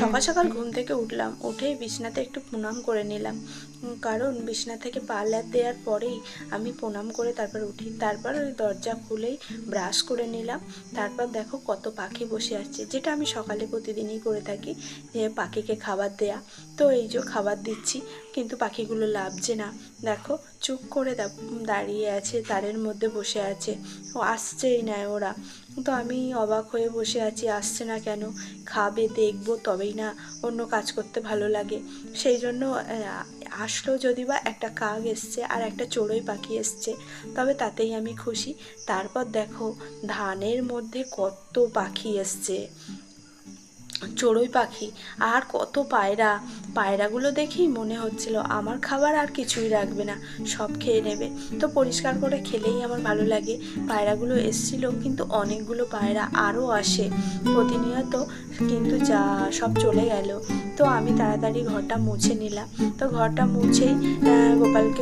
সকাল সকাল ঘুম থেকে উঠলাম, উঠেই বিছনাতে একটু প্রণাম করে নিলাম। কারণ বিছনা থেকে পা ল্যাদ দেওয়ার পরেই আমি প্রণাম করে তারপর উঠি। তারপর ওই দরজা খুলেই ব্রাশ করে নিলাম। তারপর দেখো কত পাখি বসে আসছে যেটা আমি সকালে প্রতিদিনই করে থাকি, যে পাখিকে খাবার দেয়া। তো এই যে খাবার দিচ্ছি, কিন্তু পাখিগুলো লাভছে না। দেখো চুপ করে দাঁড়িয়ে আছে, তারের মধ্যে বসে আছে। ও আসছেই না ওরা। তো আমি অবাক হয়ে বসে আছি, আসছে না কেন? খাবে, দেখব, তবেই না অন্য কাজ করতে ভালো লাগে। সেই জন্য আসলো যদি বা একটা কাক এসছে আর একটা চড়ুই পাখি এসছে, তবে তাতেই আমি খুশি। তারপর দেখো, ধানের মধ্যে কত পাখি এসছে। চড়ুই পাখি, আর কত পায়রা। পায়রাগুলো দেখেই মনে হচ্ছিল, আমার খাবার আর কিছুই রাখবে না, সব খেয়ে নেবে। তো পরিষ্কার করে খেলেই আমার ভালো লাগে। পায়রাগুলো এসছিল, কিন্তু অনেকগুলো পায়রা আরও আসে। প্রতিনিয়ত কিন্তু যা সব চলে গেল। তো আমি তাড়াতাড়ি ঘরটা মুছে নিলাম। তো ঘরটা মুছেই গোপালকে